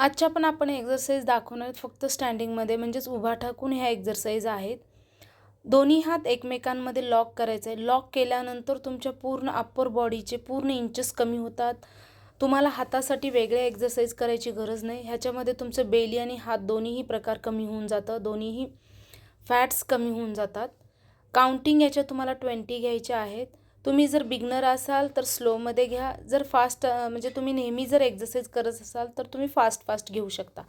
आजच्या पण आपण एक्झरसाईज दाखवणार आहेत. फक्त स्टँडिंगमध्ये म्हणजेच उभा ठाकून ह्या एक्झरसाईज आहेत. दोन्ही हात एकमेकांमध्ये लॉक करायचं. आहे लॉक केल्यानंतर तुमच्या पूर्ण अप्पर बॉडीचे पूर्ण इंचेस कमी होतात. तुम्हाला हातासाठी वेगळ्या एक्झरसाईज करायची गरज नाही. ह्याच्यामध्ये तुमचं बेली आणि हात दोन्हीही प्रकार कमी होऊन जातं दोन्हीही फॅट्स कमी होऊन जातात. काउंटिंग याच्यात तुम्हाला ट्वेंटी घ्यायच्या आहेत. तुम्ही जर बिगनर असाल तर स्लोमध्ये घ्या. जर फास्ट म्हणजे तुम्ही नेहमी जर एक्झरसाईज करत असाल तर तुम्ही फास्ट फास्ट घेऊ शकता.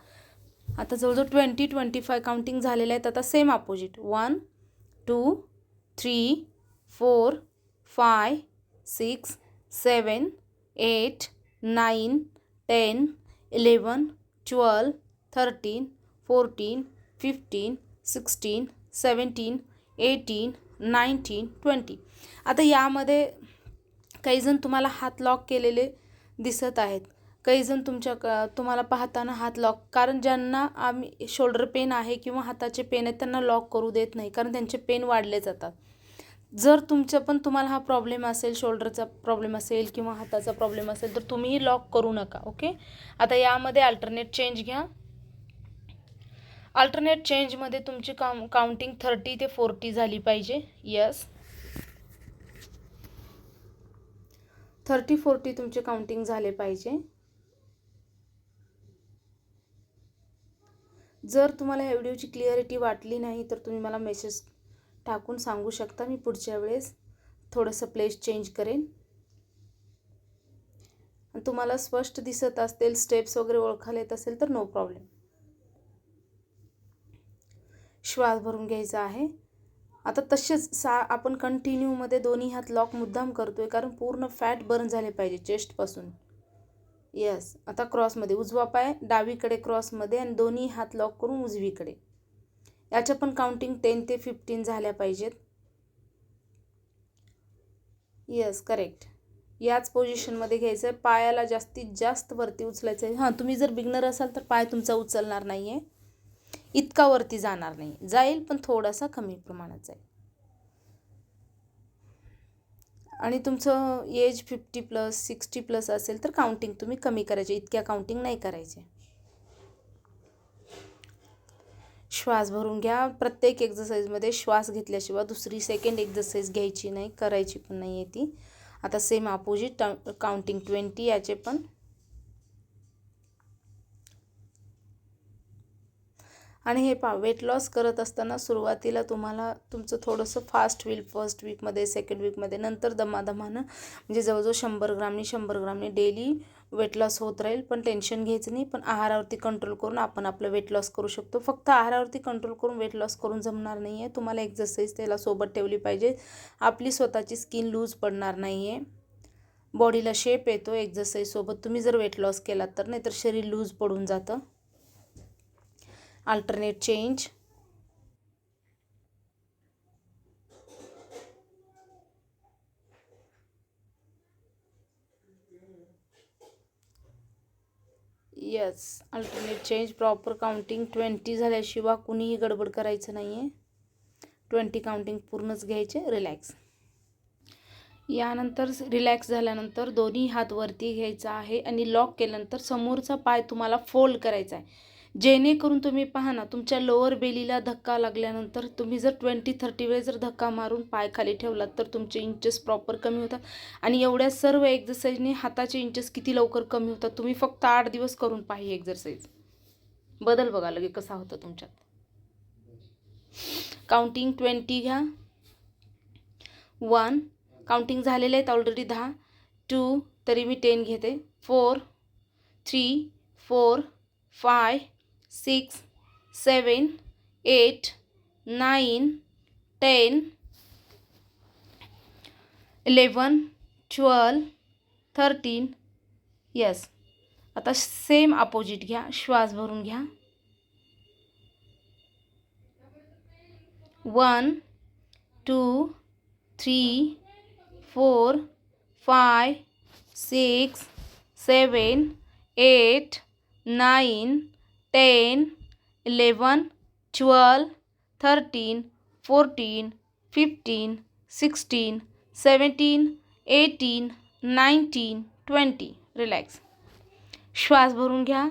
आता जवळजवळ ट्वेंटी ट्वेंटी फाय काउंटिंग झालेले आहेत. आता same opposite one two three four five six seven eight nine ten eleven twelve thirteen fourteen fifteen sixteen seventeen eighteen nineteen twenty. आता यामध्ये काहीजण तुम्हाला हात लॉक केलेले दिसत आहेत. काहीजण तुमच्या क तुम्हाला पाहताना हात लॉक कारण ज्यांना आम्ही शोल्डर पेन आहे किंवा हाताचे पेन आहेत त्यांना लॉक करू देत नाही कारण त्यांचे पेन वाढले जातात. जर तुमचं पण तुम्हाला हा प्रॉब्लेम असेल शोल्डरचा प्रॉब्लेम असेल किंवा हाताचा प्रॉब्लेम असेल तर तुम्हीही लॉक करू नका ओके आता यामध्ये अल्टरनेट चेंज घ्या. अल्टरनेट चेंजमध्ये तुमची काउं काउंटिंग थर्टी ते फोर्टी झाली पाहिजे. यस थर्टी फोर्टी तुमचे काउंटिंग झाले पाहिजे. जर तुम्हाला ह्या व्हिडिओची क्लिअरिटी वाटली नाही तर तुम्ही मला मेसेज टाकून सांगू शकता. मी पुढच्या वेळेस थोडंसं प्लेस चेंज करेन. तुम्हाला स्पष्ट दिसत असतील स्टेप्स वगैरे ओळखायला येत असेल तर नो प्रॉब्लेम श्वास भरून घ्यायचा आहे. आता तसेच सा आपण कंटिन्यूमध्ये दोन्ही हात लॉक मुद्दाम करतो आहे कारण पूर्ण फॅट बर्न झाले पाहिजे चेस्टपासून येस आता क्रॉसमध्ये उजवा पाय डावीकडे क्रॉसमध्ये आणि दोन्ही हात लॉक करून उजवीकडे. याच्या पण काउंटिंग टेन ते फिफ्टीन झाल्या पाहिजेत. येस करेक्ट याच पोझिशनमध्ये घ्यायचं आहे पायाला जास्तीत जास्त वरती उचलायचं आहे हां तुम्ही जर बिगनर असाल तर पाय तुमचा उचलणार नाही आहे इतका वरती जाणार नाही. जाईल पण थोडासा कमी प्रमाणात जाईल. आणि तुमचं age fifty plus sixty plus असेल तर काउंटिंग तुम्ही कमी करायचे. इतक्या काउंटिंग नाही करायचे. श्वास भरून घ्या. प्रत्येक एक्झरसाईजमध्ये श्वास घेतल्याशिवाय दुसरी सेकंड एक्झरसाईज घ्यायची नाही करायची पण नाही आहे ती. आता सेम अपोजिट काउंटिंग ट्वेंटी याचे पण आणि हे पा वेट लॉस करत असताना सुरुवातीला तुम्हाला तुमचं थोडंसं फास्ट होईल फर्स्ट वीकमध्ये सेकंड वीकमध्ये नंतर दमादमानं म्हणजे जवळजवळ शंभर ग्रामनी शंभर ग्रामनी डेली वेट लॉस होत राहील. पण टेन्शन घ्यायचं नाही पण आहारावरती कंट्रोल करून आपण आपलं वेट लॉस करू शकतो. फक्त आहारावरती कंट्रोल करून वेट लॉस करून जमणार नाही आहे तुम्हाला एक्झरसाईज त्याला सोबत ठेवली पाहिजे. आपली स्वतःची स्किन लूज पडणार नाही आहे बॉडीला शेप येतो एक्झरसाईजसोबत तुम्ही जर वेट लॉस केलात तर नाही तर शरीर लूज पडून जातं. Alternate change. Yes alternate change proper counting twenty झाल्याशिवाय कुणीही गडबड करायचं नाही आहे ट्वेंटी काउंटिंग पूर्णच घ्यायचे. रिलॅक्स यानंतर रिलॅक्स झाल्यानंतर दोन्ही हात वरती घ्यायचा आहे आणि लॉक केल्यानंतर समोरचा पाय तुम्हाला फोल्ड करायचा आहे. जेणेकरून तुम्ही पहा ना तुमच्या लोअर बेलीला धक्का लागल्यानंतर तुम्ही जर ट्वेंटी थर्टी वेळ जर धक्का मारून पाय खाली ठेवलात तर तुमचे इंचेस प्रॉपर कमी होतात. आणि एवढ्या सर्व एक्झरसाईजने हाताचे इंचेस किती लवकर कमी होतात तुम्ही फक्त आठ दिवस करून पाहि एक्झरसाईज बदल बघा लगे कसा होतं तुमच्यात. काउंटिंग ट्वेंटी घ्या. वन काउंटिंग झालेले आहेत ऑलरेडी दहा. टू तरी मी टेन घेते. Four three four five six, seven, eight, nine, ten, eleven, twelve, thirteen. Yes आता सेम अपोजिट घ्या. श्वास भरून घ्या. One two three four five six seven eight nine ten eleven twelve thirteen fourteen fifteen sixteen seventeen eighteen nineteen twenty. Relax. श्वास भरून घ्या.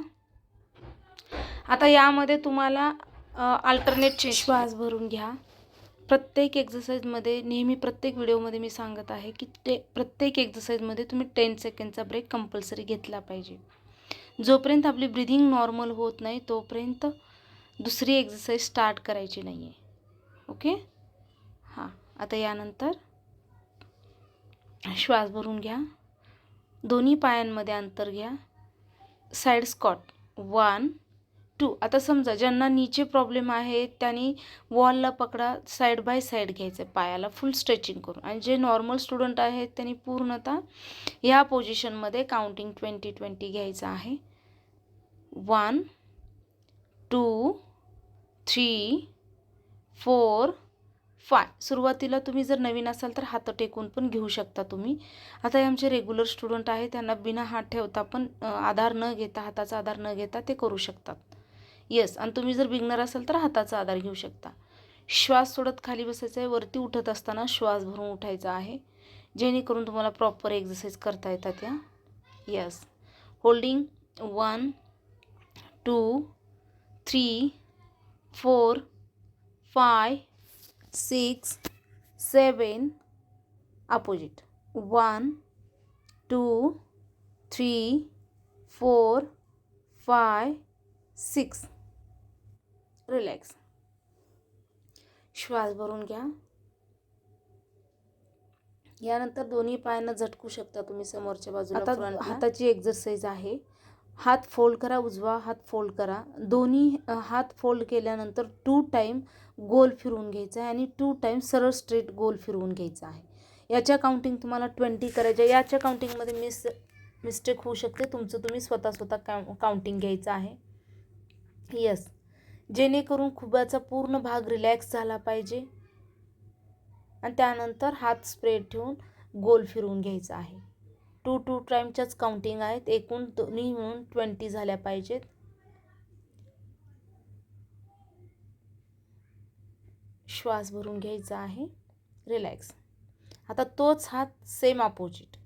आता यामध्ये तुम्हाला अल्टरनेट श्वास भरून घ्या. प्रत्येक एक्झरसाईजमध्ये नेहमी प्रत्येक व्हिडिओमध्ये मी सांगत आहे की ते प्रत्येक एक्झरसाईजमध्ये तुम्ही टेन सेकंडचा ब्रेक कंपल्सरी घेतला पाहिजे. जोपर्यंत आपली ब्रिदिंग नॉर्मल होत नाही तोपर्यंत दुसरी एक्झरसाईज स्टार्ट करायची नाही आहे ओके हां आता यानंतर श्वास भरून घ्या. दोन्ही पायांमध्ये अंतर घ्या. साईड स्कॉट वन टू आता समजा ज्यांना नीचे प्रॉब्लेम आहे त्यांनी वॉलला पकडा साईड बाय साईड घ्यायचं पायाला फुल स्ट्रेचिंग करून. आणि जे नॉर्मल स्टुडंट आहेत त्यांनी पूर्णतः या पोझिशनमध्ये काउंटिंग ट्वेंटी ट्वेंटी घ्यायचं आहे. One two three four five. सुरुवातीला तुम्ही जर नवीन असाल तर हात टेकून पण घेऊ शकता तुम्ही. आता हे आमचे रेग्युलर स्टुडंट आहे त्यांना बिना हात ठेवता पण आधार न घेता हाताचा आधार न घेता ते करू शकतात. येस आणि तुम्ही जर बिगनर असाल तर हाताचा आधार घेऊ शकता. श्वास सोडत खाली बसायचा आहे वरती उठत असताना श्वास भरून उठायचा आहे. जेणेकरून तुम्हाला प्रॉपर एक्झरसाईज करता येतात या. Yes holding one two three four five six seven opposite. One two three four five six. Relax. श्वास भरून घ्या. यानंतर दोन्ही पायांना झटकू शकता तुम्ही समोरच्या बाजूला आता हाताची एक्झरसाइज आहे. हात फोल्ड करा उजवा हात फोल्ड करा. दोन्ही हात फोल्ड केल्यानंतर टू टाईम गोल फिरवून घ्यायचा आहे आणि टू टाईम सरळ स्ट्रेट गोल फिरवून घ्यायचा आहे. याच्या काउंटिंग तुम्हाला ट्वेंटी करायच्या याच्या काउंटिंगमध्ये मिस मिस्टेक होऊ शकते. तुमचं तुम्ही स्वतः स्वतः काउ काउंटिंग घ्यायचं आहे. यस जेणेकरून खुब्याचा पूर्ण भाग रिलॅक्स झाला पाहिजे. आणि त्यानंतर हात स्प्रेड ठेवून गोल फिरवून घ्यायचा आहे. टू टू टाईमच्याच काउंटिंग आहेत. एकूण दोन्ही मिळून ट्वेंटी झाल्या पाहिजेत. श्वास भरून घ्यायचा आहे. रिलॅक्स. आता तोच हात सेम अपोजिट.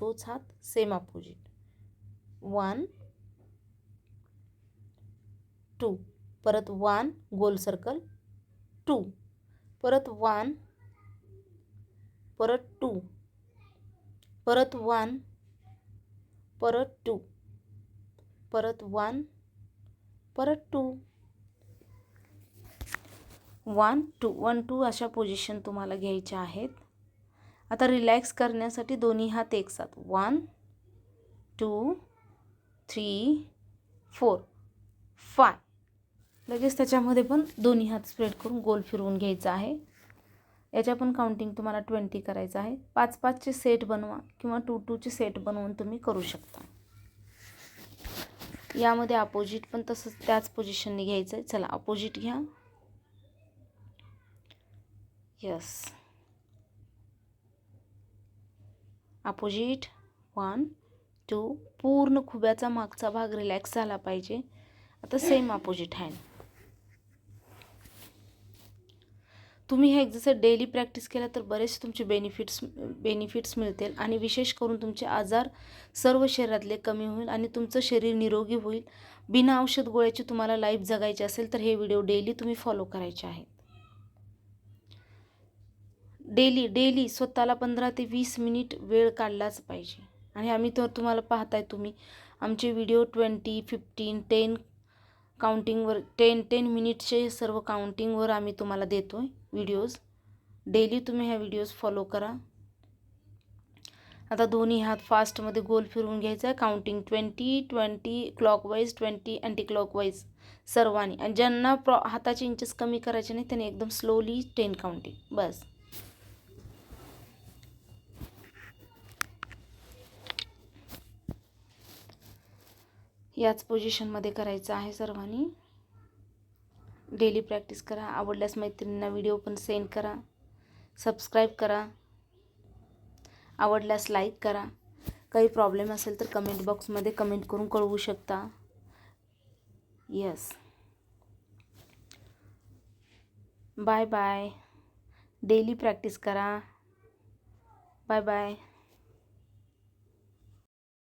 तोच हात सेम अपोजिट. One two. परत वन गोल सर्कल. टू. परत वन परत टू. परत वन परत टू परत वन परत two. One two one two अशा पोझिशन तुम्हाला घ्यायच्या आहेत. आता रिलॅक्स करण्यासाठी दोन्ही हात एक साथ. One two three four five. लगेच त्याच्यामध्ये पण दोन्ही हात स्प्रेड करून गोल फिरवून घ्यायचा आहे. याच्या पण काउंटिंग तुम्हाला ट्वेंटी करायचं आहे. पाच पाचचे सेट बनवा किंवा टू टूचे सेट बनवून तुम्ही करू शकता. यामध्ये अपोजिट पण तसंच त्याच पोझिशनने घ्यायचं आहे चला अपोजिट घ्या. यस अपोजिट वन टू पूर्ण खुब्याचा मागचा भाग रिलॅक्स झाला पाहिजे. आता सेम अपोजिट हँड तुम्ही हे एक्झरसाईज डेली प्रॅक्टिस केला तर बरेचसे तुमचे बेनिफिट्स बेनिफिट्स मिळतील. आणि विशेष करून तुमचे आजार सर्व शरीरातले कमी होईल आणि तुमचं शरीर निरोगी होईल. बिना औषध गोळ्याची तुम्हाला लाईफ जगायची असेल तर हे व्हिडिओ डेली तुम्ही फॉलो करायचे आहेत. डेली डेली स्वतःला पंधरा ते वीस मिनिट वेळ काढलाच पाहिजे. आणि आम्ही तर तुम्हाला पाहताय तुम्ही. आमचे व्हिडिओ ट्वेंटी फिफ्टीन टेन काउंटिंगवर टेन टेन मिनिटचे सर्व काउंटिंगवर आम्ही तुम्हाला देतो आहे व्हिडिओज डेली तुम्ही ह्या व्हिडिओज फॉलो करा. आता दोन्ही हात फास्टमध्ये गोल फिरवून घ्यायचा आहे. Counting twenty twenty clockwise twenty anti clockwise सर्वांनी. आणि ज्यांना प्रॉ हाताचे इंचेस कमी करायचे नाही त्यांनी एकदम स्लोली टेन काउंटिंग बस. याच पोझिशनमध्ये करायचं आहे सर्वांनी. डेली प्रॅक्टिस करा. आवडल्यास मैत्रिणींना व्हिडिओ पण सेंड करा. सबस्क्राईब करा. आवडल्यास लाईक करा. काही प्रॉब्लेम असेल तर कमेंट बॉक्समध्ये कमेंट करून कळवू शकता. Yes bye bye daily practice करा. Bye bye